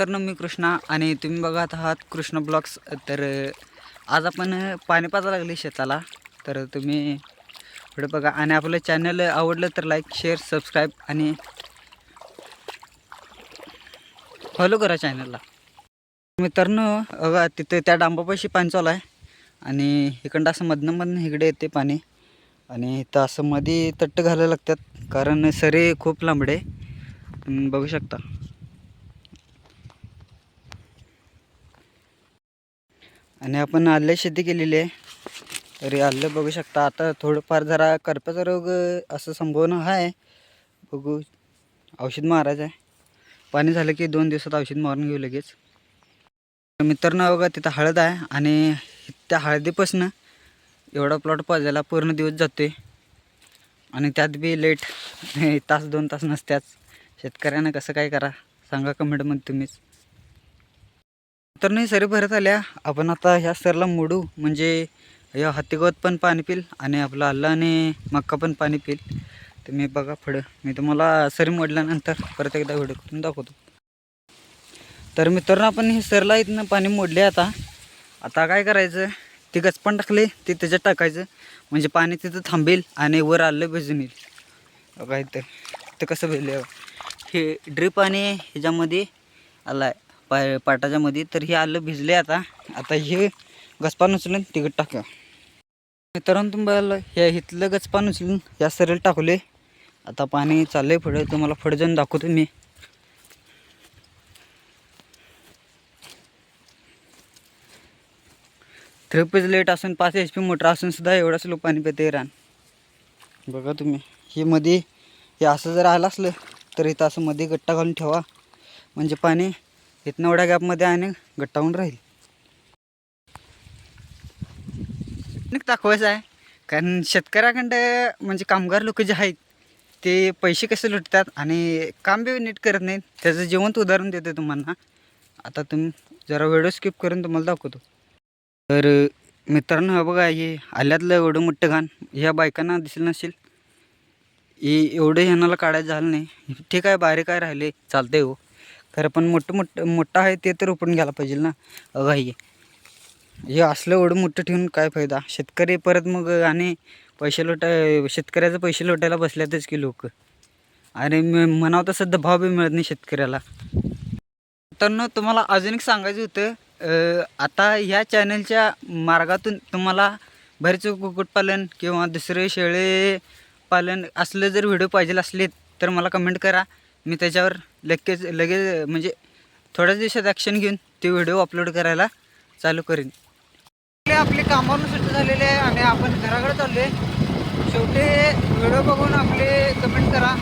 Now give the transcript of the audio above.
मित्रांनो मी कृष्णा आणि तुम्ही बघत आहात कृष्ण ब्लॉग्स. तर आज आपण पाणी पाजा लागले शेताला. तर तुम्ही पुढे बघा. आणि आपलं चॅनल आवडलं तर लाईक शेअर सबस्क्राईब आणि फॉलो करा चॅनलला मित्रांनो बघा तिथे त्या डांबापाशी पाणी चालू आहे. आणि इकडं असं मधनं मधनं इकडे येते पाणी. आणि इथं असं मध्ये तट्ट घालायला लागतात. कारण सरे खूप लांबडे. बघू शकता. आणि आपण आल्या शेती केलेली आहे. तरी आलं बघू शकता. आता थोडंफार जरा करप्याचा रोग असं संभावना आहे. बघू. औषध मारायचं आहे. पाणी झालं की दोन दिवसात औषध मारून घेऊ लगेच. मित्रांनो बघा तिथं हळद आहे आणि त्या हळदीपासनं एवढा प्लॉट पाजायला पूर्ण दिवस जाते आणि त्यात बी लेट तास दोन तास नसत्याच. शेतकऱ्यांना कसं काय करा सांगा कमेंटमध्ये तुम्हीच. तर नाही सरी भरत आल्या. आपण आता ह्या सरला मोडू. म्हणजे या हत्तीगवत पण पाणी पिल आणि आपलं आल्ला आणि मक्का पण पाणी पिल. मी बघा पुढं. मी तुम्हाला सरी मोडल्यानंतर परत एकदा व्हिडिओ करून दाखवतो. तर मित्रांनो आपण हे सरला इथनं पाणी मोडले आता. आता काय करायचं? ती गचपण टाकले ते त्याच्यात टाकायचं. म्हणजे पाणी तिथं थांबेल आणि वर आलं भिजून येईल. बघा इथं. ते कसं भिजले हे ड्रीप आणि ह्याच्यामध्ये आला आहे पाय पाटाच्यामध्ये तर हे आलं भिजले आता. आता हे गचपान उचलून तिकट टाका मित्रांनो तुम्हाला हे इथलं गचपान उचलून या सरळ टाकले आता पाणी चाललंय पुढे तुम्हाला फडजण दाखवतो मी. थ्री पीज लेट असून पाच एच पी मोटर असून सुद्धा एवढंच लोक पाणी पिते रान. बघा तुम्ही हे मध्ये हे असं जर आलं असलं तर इथं असं मध्ये गट्टा घालून ठेवा. म्हणजे पाणी इथनं एवढ्या गॅपमध्ये आणि गट्टावून राहील. दाखवायचं आहे. कारण शेतकऱ्याकडं म्हणजे कामगार लोक जे आहेत ते पैसे कसे लुटतात आणि काम बी नीट करत नाहीत. त्याचं जिवंत उदाहरण देते तुम्हाला. आता तुम्ही जरा व्हिडिओ स्किप करून तुम्हाला दाखवतो. तर मित्रांनो हा बघा हे आल्यातलं एवढं मोठं घाण ह्या बायकांना दिसलं नसेल. हे एवढं ह्यानाला काढायचं झालं नाही. ठीक आहे बारीक काय राहिले चालतंय हो. खरं पण मोठं मोठं मोठं आहे ते तर उपडून घ्यायला पाहिजे ना. अगं हे हे असलं एवढं मोठं ठेवून काय फायदा? शेतकरी परत मग आणि पैसे लोटाय शेतकऱ्याचं पैसे लोटायला बसल्यातच की लोक. आणि म- म्हणावं तसं दबाव बी मिळत नाही शेतकऱ्याला. तर तुम्हाला अजून एक सांगायचं होतं आता ह्या चॅनलच्या मार्गातून तुम्हाला बरेच कुक्कुटपालन किंवा दुसरे शेळे पालन असलं जर व्हिडिओ पाहिजे असले तर मला कमेंट करा. मी त्याच्यावर लगेच लगेच म्हणजे थोड्याच दिवसात ॲक्शन घेऊन ते व्हिडिओ अपलोड करायला चालू करेन. आपले आपले कामावरून सुट्टी झालेले आहे आणि आपण घराकडे चाललो आहे शेवटी व्हिडिओ बघून आपले कमेंट करा.